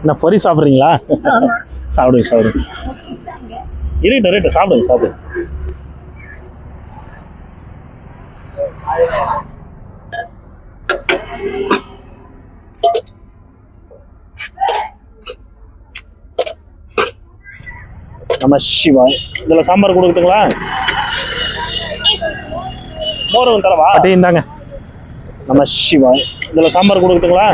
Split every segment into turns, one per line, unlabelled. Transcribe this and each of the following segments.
என்ன பொரி சாப்பிட்றீங்களா? சாப்பிடுங்க சாப்பிடுங்க இருக்கட்டும் இருக்கட்டும் சாப்பிடுங்க சாப்பிடுங்க நம்ம சிவாய் இதில் சாம்பார் கொடுக்குதுங்களா மோரம் தரவா? அட்டே இந்தாங்க நம்ம சிவாய் இதில் சாம்பார் கொடுக்குதுங்களா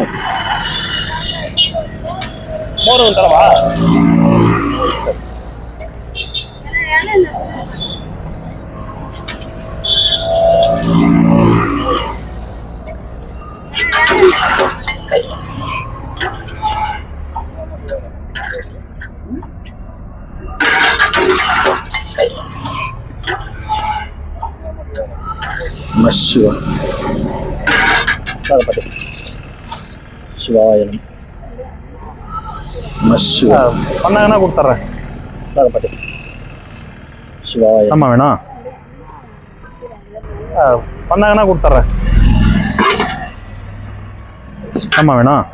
நம்ம சிவா. பாட்டு சிவாயனம் சிவா பண்ணாங்கன்னா கொடுத்துட்றேன்? பாட்டு சிவாயனம் ஆமாம் வேணும் பண்ணாங்கன்னா கொடுத்துட்றேன்? ஆமாம்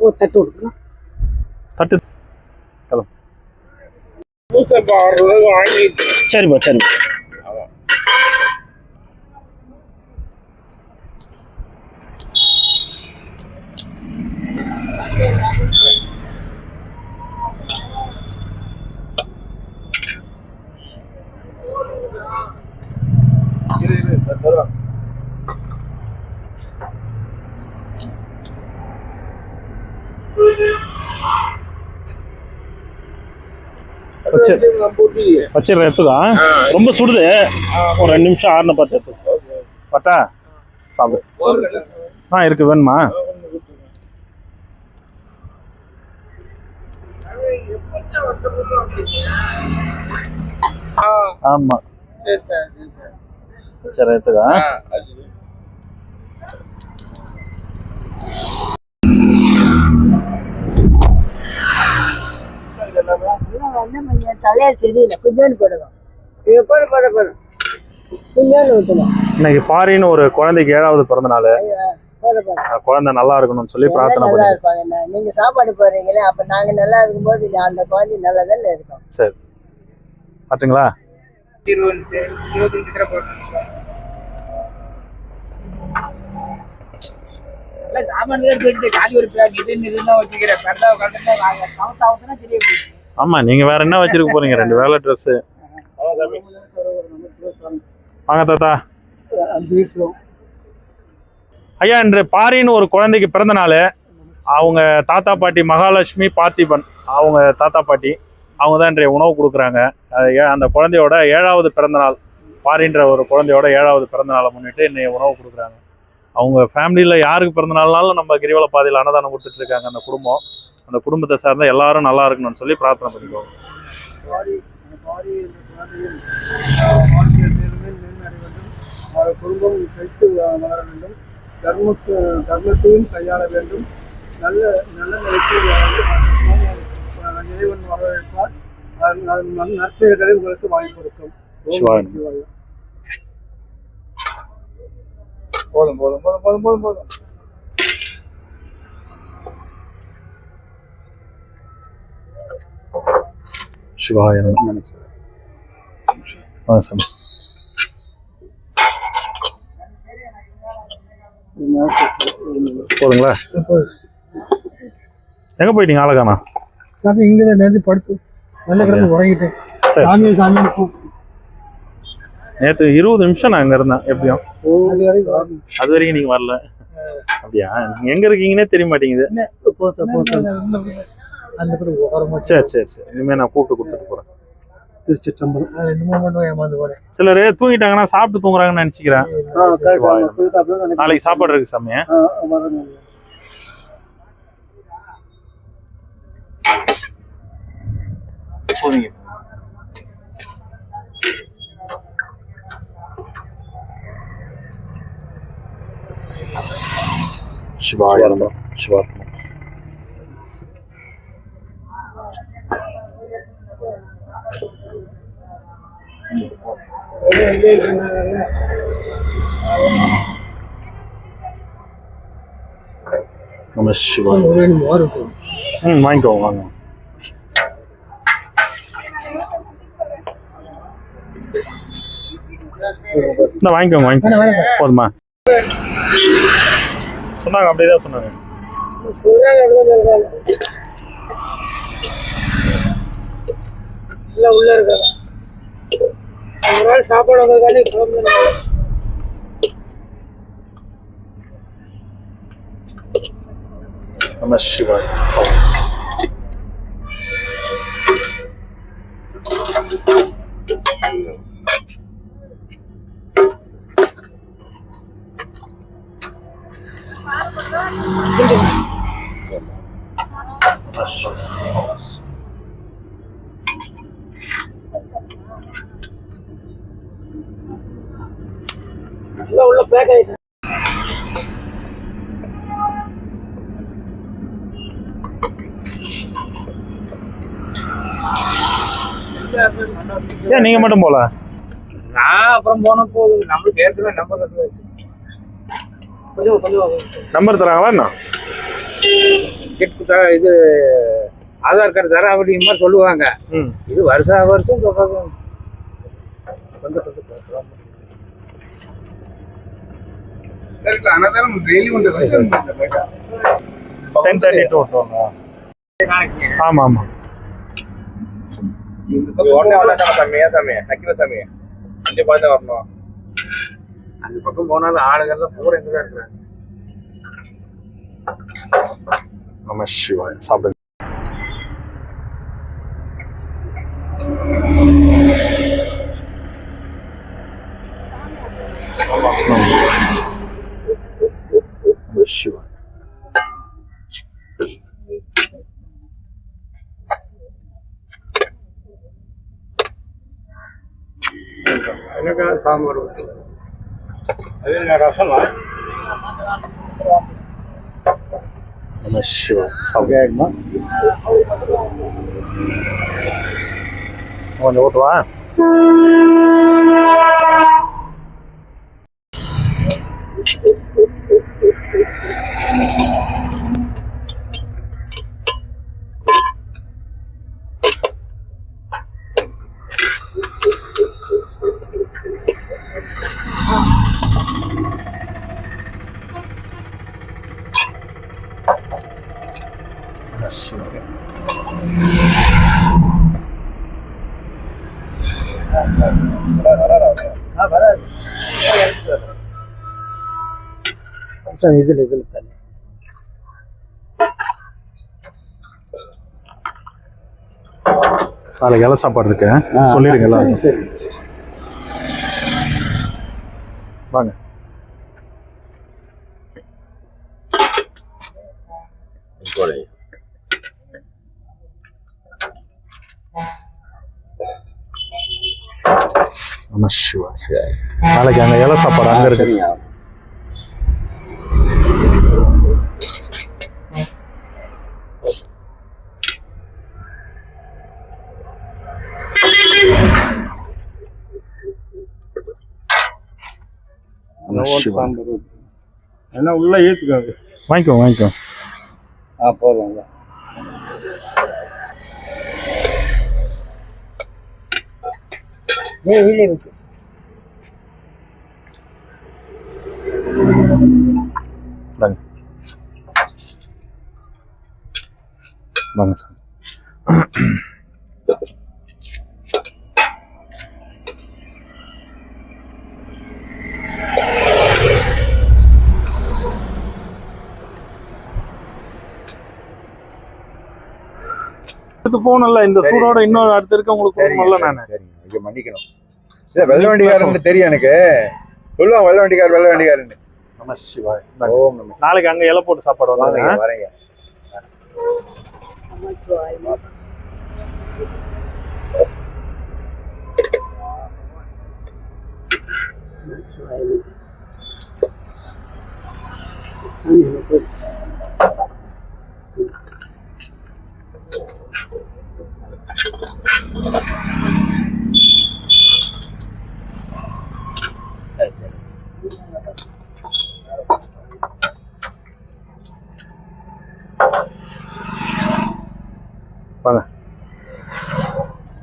ஓ தட்டு
சரிப்பா சரிப்பா வச்சிடுறேன் எடுத்துக்கோ ரொம்ப சுடுது. ஒரு ரெண்டு நிமிஷம் ஆறுன பார்த்து எடுத்து பட்டா சாப்பிடு. ஆ இருக்கு வேணுமா? ஆமா.
சரி
எடுத்துக்கோ
ஆ?
தலையா தெரியல. கொஞ்சோண்டு போடணும் இது போட போதும் கொஞ்சோண்டு ஊற்றணும்
இன்னைக்கு பாரின்னு ஒரு குழந்தைக்கு ஏழாவது பிறந்த நாள் குழந்தை நல்லா இருக்கணும்னு சொல்லி பிரார்த்தனை
நல்லா
பண்ணி
இருப்பாங்க என்ன. நீங்க சாப்பாடு போடுறீங்களே அப்ப நாங்க நல்லா இருக்கும்போது இது அந்த குழந்தை நல்லா தானே இருக்கும்.
சரி.
போட்டு சாமான்ல போயிட்டு காலி ஒரு பேக் இதுன்னு இதுன்னு வச்சுக்கிறேன். பெருந்தா கண்டுட்டா சமத்தாவதுன்னா தெரிய போகுது
ஆமா நீங்க வேற என்ன வச்சிருக்க போறீங்க? ரெண்டு வேலை ட்ரெஸ் வாங்க தாத்தா. ஐயா இன்று பாரின்னு ஒரு குழந்தைக்கு பிறந்த நாள். அவங்க தாத்தா பாட்டி மகாலட்சுமி பார்த்திபன். அவங்க தாத்தா பாட்டி அவங்க தான் இன்றைய உணவு கொடுக்குறாங்க. அந்த குழந்தையோட ஏழாவது பிறந்த நாள். பாரின்ற ஒரு குழந்தையோட ஏழாவது பிறந்த நாளை முன்னிட்டு இன்னைய உணவு கொடுக்குறாங்க. அவங்க ஃபேமிலியில் யாருக்கு பிறந்த நாள்னாலும் நம்ம கிரிவல பாதையில் அன்னதானம் கொடுத்துட்டு இருக்காங்க அந்த குடும்பம். அந்த குடும்பத்தை சார்ந்த எல்லாரும் நல்லா இருக்கணும்னு சொல்லி பிரார்த்தனை
அவர் குடும்பம் செழித்து வளர வேண்டும். தர்மத்து தர்மத்தையும் கையாள வேண்டும். நல்ல நல்ல நிலைக்கு இறைவன் வரவேற்பார். நற்பெயர்களை உங்களுக்கு வாங்கி கொடுக்கும்.
போதும் போதும் போதும் போதும் போதும் போதும்.
சிவாய சாமி போதுங்களா? எங்க போயிட்டீங்க ஆளகானா
சாமி இங்கே தான் நேர்ந்து படுத்து நல்ல கிடந்து உறங்கிட்டேன். சாமி கூப்பிட்டு
நேற்று இருபது நிமிஷம் நான் அங்க இருந்தேன் எப்படியும்
அது வரைக்கும்
அது வரைக்கும் நீங்க வரல. அப்படியா? நீங்க எங்க இருக்கீங்கன்னே தெரிய மாட்டேங்குது.
அந்த பிறகு ஓரமா
சரி சரி சரி. இனிமே நான் கூப்பிட்டு கொடுத்துட்டு போறேன்.
திருச்சிற்றம்பலம் அது ரெண்டு மூணு மணி ஏமாந்து போனேன்
சிலர் தூங்கிட்டாங்கன்னா சாப்பிட்டு தூங்குறாங்கன்னு நினைச்சுக்கிறேன். நாளைக்கு சாப்பாடு இருக்கு சாமி
வரணும்
போறீங்க சிவாய நமः. சிவாய நமः.
வெளியே சொன்னாங்க
நம்ம சிவாய் ம் வாங்கிக்கோங்க வாங்க. வாங்கிக்கோங்க வாங்கிக்கோங்க போதுமா? சொன்னாங்க அப்படியே சொன்னாங்க.
எல்லாம் உள்ள இருக்காங்க. ஒரு நாள் சாப்பாடு வந்ததுக்காண்டி குழம்பு
நம்ம சிவாய்.
எல்லாம் உள்ள பேக் ஆயிட்டு
ஏன் நீங்க மட்டும் போல?
நான் அப்புறம் போனப்போ நம்மளுக்கு ஏற்கனவே நம்பர்
கொஞ்சம் கொஞ்சம்
நம்பர் தராங்களா என்ன?
கிட் இது ஆதார் கார்டு தர அப்படிங்கிற மாதிரி சொல்லுவாங்க. இது வருஷா வருஷம் சொல்றது கொஞ்சம் கொஞ்சம் பேசலாம்.
டென் தேர்ட்டி டூ ஆமாம் ஆமாம்.
அந்த பக்கம் போனாலும் ஆளுகள்லாம் பூரா இங்கே தான் இருக்கிறாங்க?
நம்ம சிவாய் சாப்பிடுங்க நம்ம சிவாய்
எனக்கு சாம்பார் ஊத்து. அது என்ன ரசமா
நம்ம சிவாய் சாப்பிடுங்க கொஞ்சம் ஓட்டுவா நம்ம சிவாய்
இதில் இதில் தண்ணி
நாளைக்கு இலை சாப்பாடு இருக்கு. சொல்லிடுங்க
சரி
வாங்க. நாளைக்கு அங்க இலை சாப்பாடு அங்க இருக்கு. நம்ம சிவாய்.
சாம்பார் ஊத்து. ஏன்னா உள்ள ஏத்துக்காது
வாங்கிக்கோ வாங்கிக்கோ
ஆ போதும் ஏய் இல்லை இருக்கு
வாங்க வாங்க சார் அடுத்து போகணும்ல இந்த சூடோட இன்னொரு அடுத்து இருக்க உங்களுக்கு போகணும்ல நானு.
சரிங்க மன்னிக்கணும். இல்ல வெள்ள வண்டிக்காரன்னு தெரியும் எனக்கு. சொல்லுவாங்க வெள்ள வண்டிக்கார் வெள்ள வண்டிக்காரன்னு
நம்ம சிவாய்.
ஓம் நம
நாளைக்கு அங்க இலை போட்டு சாப்பாடு
வாங்க வரேங்க.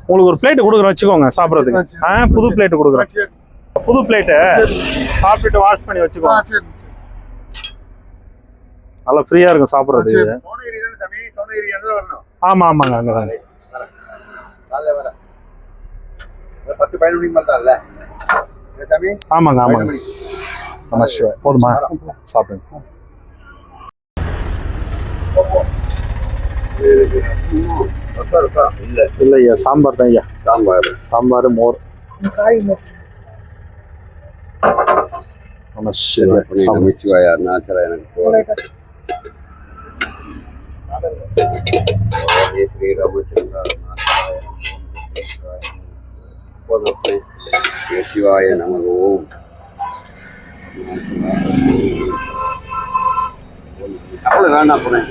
உங்களுக்கு ஒரு பிளேட் கொடுக்குறோம் வச்சுக்கோங்க சாப்பிட்றதுக்கு. ஆ புது பிளேட் கொடுக்குறோம். புது பிளேட்டு சாப்பிட்டுட்டு வாஷ் பண்ணி வச்சுக்கோங்க. நல்லா ஃப்ரீயா இருக்கும்
வரணும்?
ஆமா ஆமாங்க
ஒரு பத்து பதினொரு மணிக்கு மேல தான் இல்ல
ஆமாங்க ஆமாங்க. ஆமா sure. போதுமா? சாப்பிடுங்க.
ரசம் இருக்கா இல்ல.
இல்ல ஐயா சாம்பார் தான் ஐயா.
சாம்பார்.
சாம்பார் மோர். ஆமா sure. சாப்பிடுங்க.
மிச்சுவாயா நாச்சரா எனக்கு சோறு. ஸ்ரீ ராமச்சந்திரா சிவாய நமக ஓம். அவ்வளோ வேண்டாம் போனேன்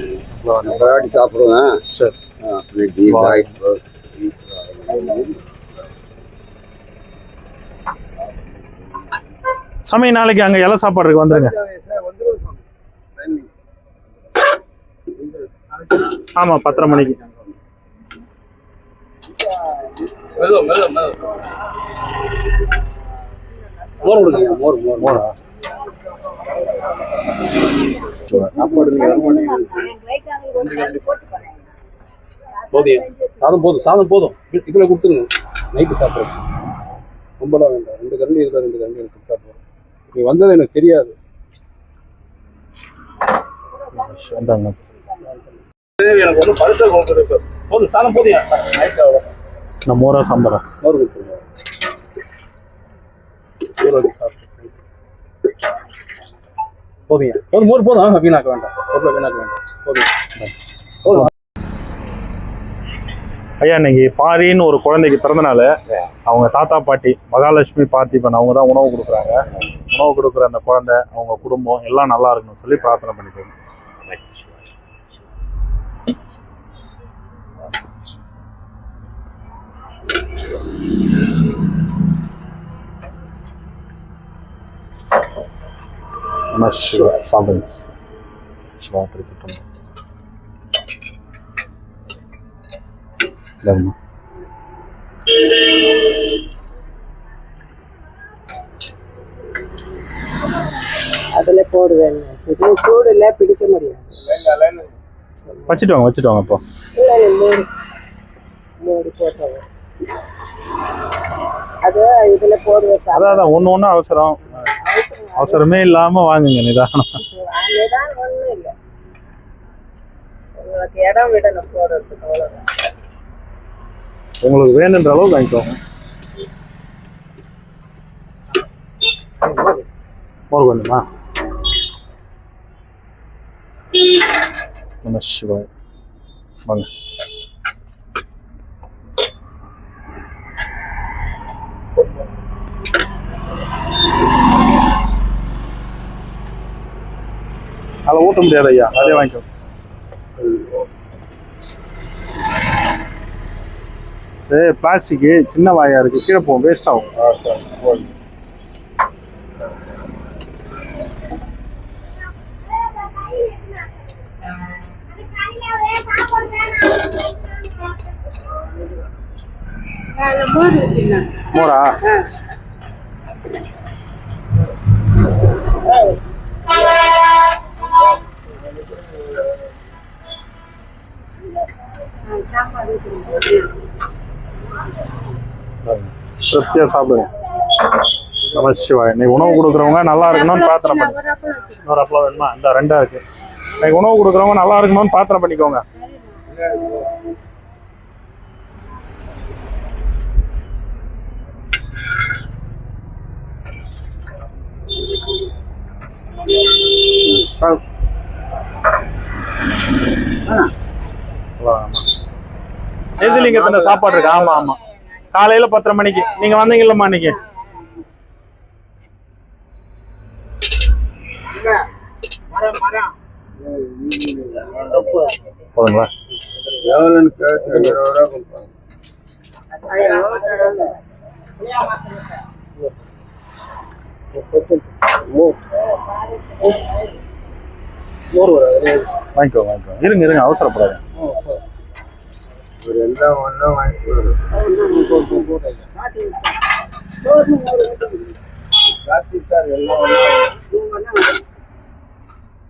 வாட்டி சாப்பிடுவேன்.
சரி.
சிவாய
சமய நாளைக்கு அங்க இலை சாப்பாடு இருக்கு வந்துருங்க. ஆமா பத்தரை மணிக்கு.
மோர் கொடுங்க மோர் மோர்
மோரா
சாப்பாடு
போதும் சாதம் போதும் சாதம் போதும். இதுல கொடுத்துருங்க. நைட்டு சாப்பிடுறேன் ரொம்பலாம் வேண்டாம். ரெண்டு கரண்டி இருக்கா ரெண்டு கரண்டி எனக்கு கொடுத்தா போதும். நீ வந்தது எனக்கு தெரியாது. எனக்கு ஒன்றும் பருத்த போதும் சாதம் போதும். நைட்டு அவ்வளோ
நான் மோரா சாம்பாரா.
மோர் கொடுத்துருங்க. போதும் மோர் போதும். வீணாக்க வேண்டாம். பொருளை வீணாக்க வேண்டாம். போதும்.
ஐயா இன்னைக்கு பாரின்னு ஒரு குழந்தைக்கு பிறந்த நாள் அவங்க தாத்தா பாட்டி மகாலட்சுமி பார்த்திபன் அவங்க தான் உணவு கொடுக்குறாங்க. உணவு கொடுக்குற அந்த குழந்தை அவங்க குடும்பம் எல்லாம் நல்லா இருக்கணும்னு சொல்லி பிரார்த்தனை பண்ணிக்கோங்க சாப்பிடுங்க சிவா இந்தாங்கம்மா.
அதுல போடுவேன். சூடுல பிடிக்க முடியாது.
வச்சுட்டு வாங்க வச்சுட்டு வாங்க அப்போ
மூடு போட்டுருவேன் அது இதுல போடுவேன்
அதான்
சாப்பிட
அதான் ஒன்று ஒன்று அவசரம். அவசரமே. இல்லாமல் வாங்குங்க நிதானம்.
அதுதான் ஒண்ணும் இல்லை. உங்களுக்கு இடம் விடணும் போடுறதுக்கு அவ்வளவுதான்.
உங்களுக்கு வேணுன்ற அளவுக்கு வாங்கிக்கோங்க மோர் கொஞ்சமா நம சிவாய் வாங்க அதில் ஊட்ட முடியாது ஐயா அதே வாங்கிக்கோ இது பிளாஸ்டிக்கு சின்ன வாயாக இருக்குது கீழே போகும் வேஸ்ட் ஆகும். மோரா? திருப்தியா சாப்பிடுங்க. நமசிவாய் இன்னைக்கு உணவு கொடுக்குறவங்க நல்லா இருக்கணும்னு பிரார்த்தனை பண்ணி. இன்னொரு அப்பளம் வேணுமா? இந்த ரெண்டா இருக்கு. இன்னைக்கு உணவு கொடுக்குறவங்க நல்லா இருக்கணும்னு பிரார்த்தனை பண்ணிக்கோங்க. எதிர்லிங்கத்துல சாப்பாடு இருக்கு? ஆமா ஆமா. காலையில பத்தரை மணிக்கு. நீங்க வந்தீங்கல்லம்மா இன்னைக்கு போதுங்களா? வாங்கிக்கோ வாங்கிக்கோ. இருங்க இருங்க அவசரப்படாது
எல்லாம் ஒன்றா வாங்கிட்டு வரும் கார்த்திக் சார் எல்லாம் ஒன்றா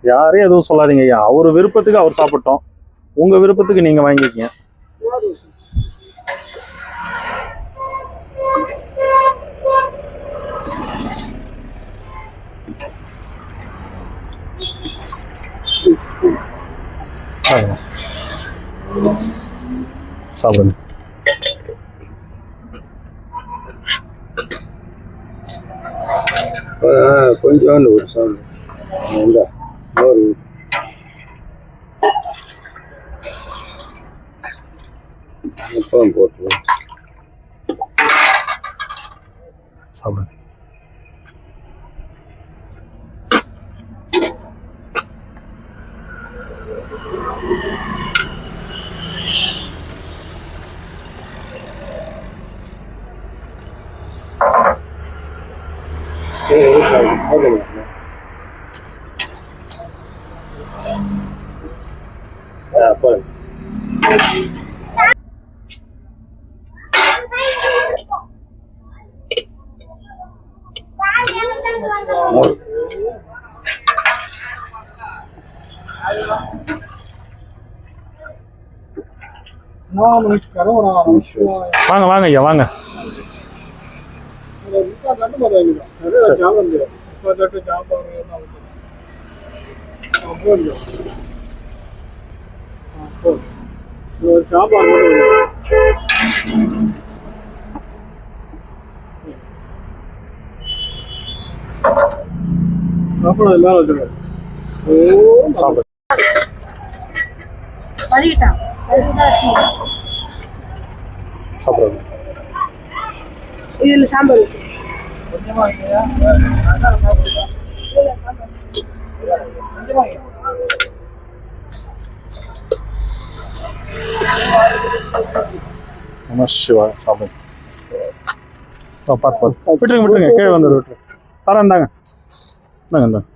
யாரையும் எதுவும் சொல்லாதீங்க ஐயா. அவர் விருப்பத்துக்கு அவர் சாப்பிட்டோம். உங்க விருப்பத்துக்கு நீங்க வாங்கிக்கங்க. சாப்பிடுங்க. சாப்பிடுங்க
கொஞ்சோண்டு ஒரு இந்த ஒரு அப்பளம் போட்டு
சாப்பிடுங்க
அப்பளம்
நமஸ்காரம்
வாங்க வாங்க ஐயா வாங்க.
சாம்பார் சாப்பாடு எல்லாம் வச்சுருக்கேன்
சாப்பிடு
வழிகிட்டான்
சாப்பிடுங்க
இதுல சாம்பார் இருக்கு.
கொஞ்சமா வைங்க. கொஞ்சமா வைங்க.
நம சிவா ஆ, பார்த்து பார்த்து விட்டுருங்க விட்டுருங்க கீழே வந்து விட்டுருங்க தரேன் இந்தாங்க. இந்தாங்க இந்தாங்க.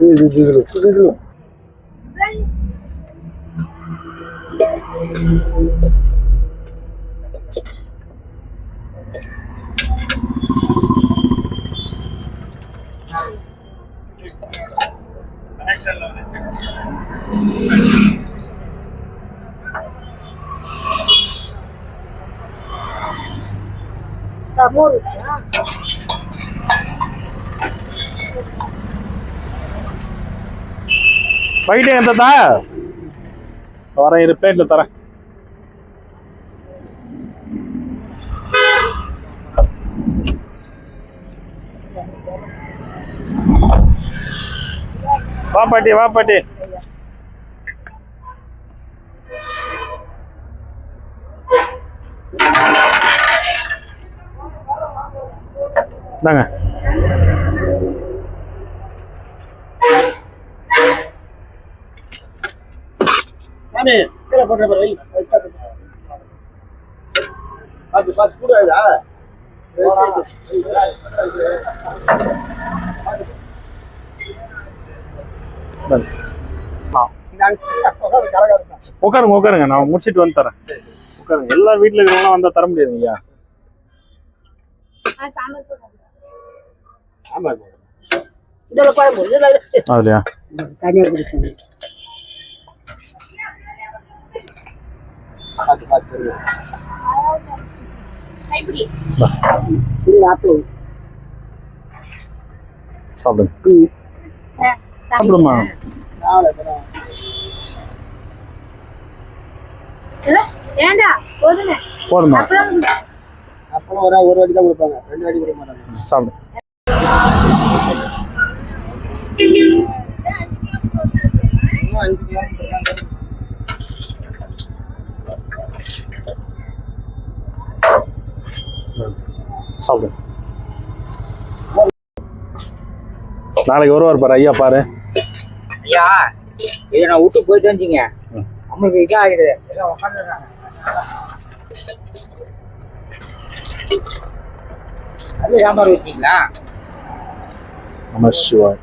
இது இது இது. இது
மோர் இருக்கா?
பைட்டு எந்த தா வரேன் இரு பிளேட்டில் தரேன் வா பாட்டி வா பாட்டி இந்தாங்க
சாமி, பார்த்து, பார்த்து, கூட இதா? வை, சரி.
இந்தாங்க.
இந்த அங்க- உட்காரு, கலகலன்னு தான்.
உட்காருங்க உட்காருங்க. நான் முடிச்சிட்டு வந்து தரேன். உட்காருங்க. எல்லா வீட்டில் இருக்கிறவங்களாம் வந்தால் தர முடியாதுங்க ஐயா. அதுலையா? சாப்பிடுங்க. சாப்பிடுமா.
ஏண்டா?
போதுமா.
அப்புறம்?
அப்பளம் ஒரு ஒரு வாட்டி தான் கொடுப்பாங்க. ரெண்டு வாட்டி கொடுக்க மாட்டாங்க.
சாப்பிடு. சாப்பிடு. நாளைக்கு வருவார் பாரு ஐயா பாரு.
ஐயா இதை நான் விட்டு போயிட்டு வந்துங்க. நம்மளுக்கு இதாக ஆகிடுது எல்லாம் உட்காந்துருக்காங்க அது வியாபாரம் வச்சிங்களா
நம சிவாய்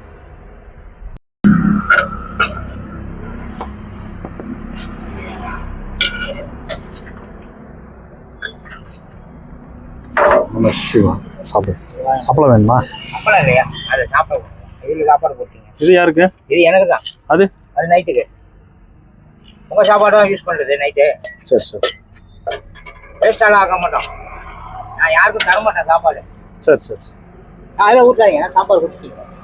நம சிவாய் சாப்பிடு. அப்பளம் வேணுமா?
அப்பளம் இல்லையா அதை சாப்பிடுவோம் இதில் சாப்பாடு போட்டீங்க.
இது யாருக்கு?
இது எனக்கு தான்
அது?
அது நைட்டுக்கு. உங்கள் சாப்பாடு தான் யூஸ் பண்ணுறது நைட்டு?
சரி சரி.
வேஸ்டாலாம் ஆக்க மாட்டோம். நான் யாருக்கும் தர மாட்டேன் சாப்பாடு.
சரி சரி சரி.
அதில் ஊற்றாதீங்க சாப்பாடு கொடுத்துட்டீங்க நான்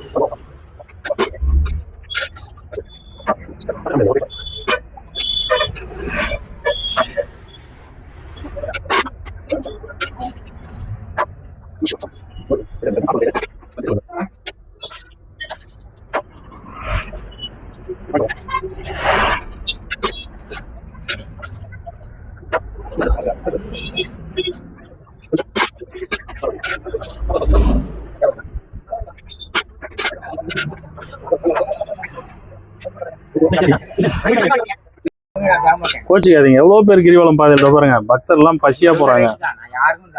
கோச்சிக்காதீங்க. எவ்வளவு பேர் கிரிவலம் பாதையில பாருங்க. பக்தர்லாம் பசியா போறாங்க.
நான் யாருக்கும்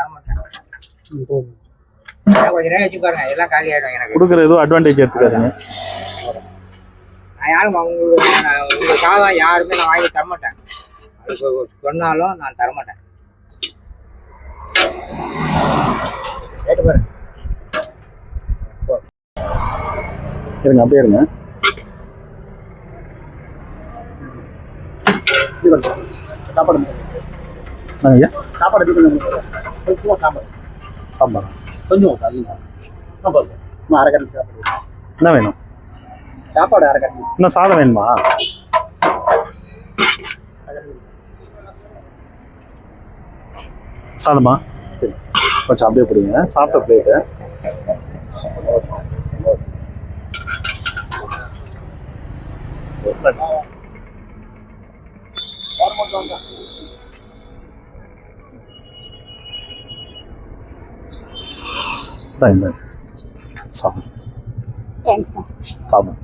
பாருங்க ஆயிடும்
கொடுக்குற எதுவும் அட்வான்டேஜ் எடுத்துக்காதீங்க.
நான் யாரும் உங்களுக்கு நான் உங்களுக்காக யாருமே நான் வாங்கி தர மாட்டேன் சொன்னாலும் நான் தர மாட்டேன் கேட்டு பாருங்க.
இருங்க அப்படியே இருங்க.
சாப்பாடு
ஐயா
சாப்பாடு கொஞ்சம் சாப்பாடு
சாம்பார்?
கொஞ்சம் அதிகம் சாப்பாடு இன்னும் அரை கரண்டி சாப்பாடு.
என்ன வேணும்?
சாப்பாடு அரை கரண்டி.
இன்னும் சாதம் வேணுமா? சாதமா? கொஞ்சம் அப்படியே பிடிங்க. சாப்பிட்ட பிளேட்டு சாப்பிடு.
தேங்க்ஸ்ண்ணா
சாப்பிடு.